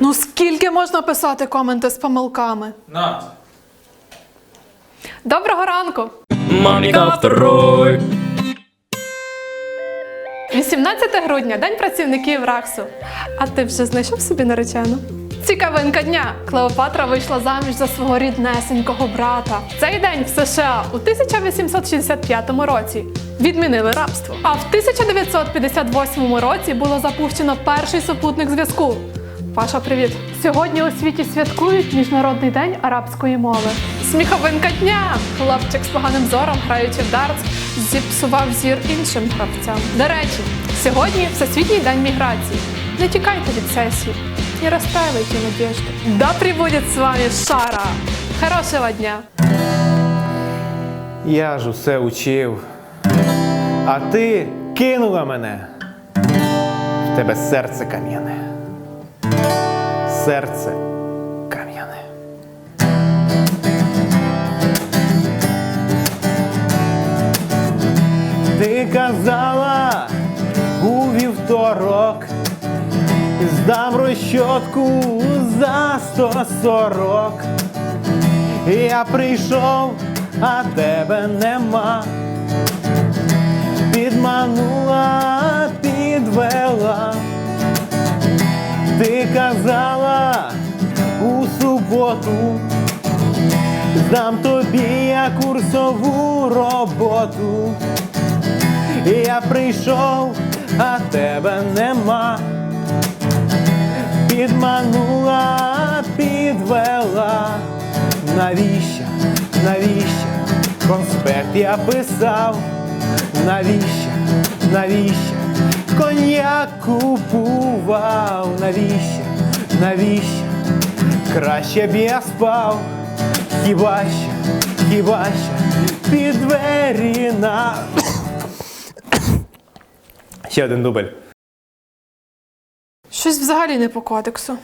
Ну скільки можна писати коменти з помилками? На. Доброго ранку! Моніка второй. 18 грудня, День працівників РАКСу. А ти вже знайшов собі наречену? Цікавинка дня. Клеопатра вийшла заміж за свого ріднесенького брата. В Цей день в США у 1865 році відмінили рабство. А в 1958 році було запущено перший супутник зв'язку. Паша, привіт! Сьогодні у світі святкують Міжнародний день арабської мови. Сміховинка дня! Хлопчик з поганим зором, граючи в дартс, зіпсував зір іншим гравцям. До речі, сьогодні Всесвітній день міграції. Не тікайте від сесії, не розстраюйте надежду. Да прибудет з вами Шара! Хорошого дня! Я ж усе учив. А ти кинула мене. В тебе серце кам'яне. Серце кам'яне. Ти казала у вівторок, здам розчотку за 140. Я прийшов, а тебе нема. Підманула, підвела. Ти казала суботу, здам тобі я курсову роботу. Я прийшов, а тебе нема. Підманула, підвела. Навіщо, навіщо? Конспект я писав. Навіщо, навіщо? Коньяк купував. Навіщо, навіщо? Краще б я спав. Хіба ще, хіба ще під двері на. Ще один дубль. Щось взагалі не по кодексу.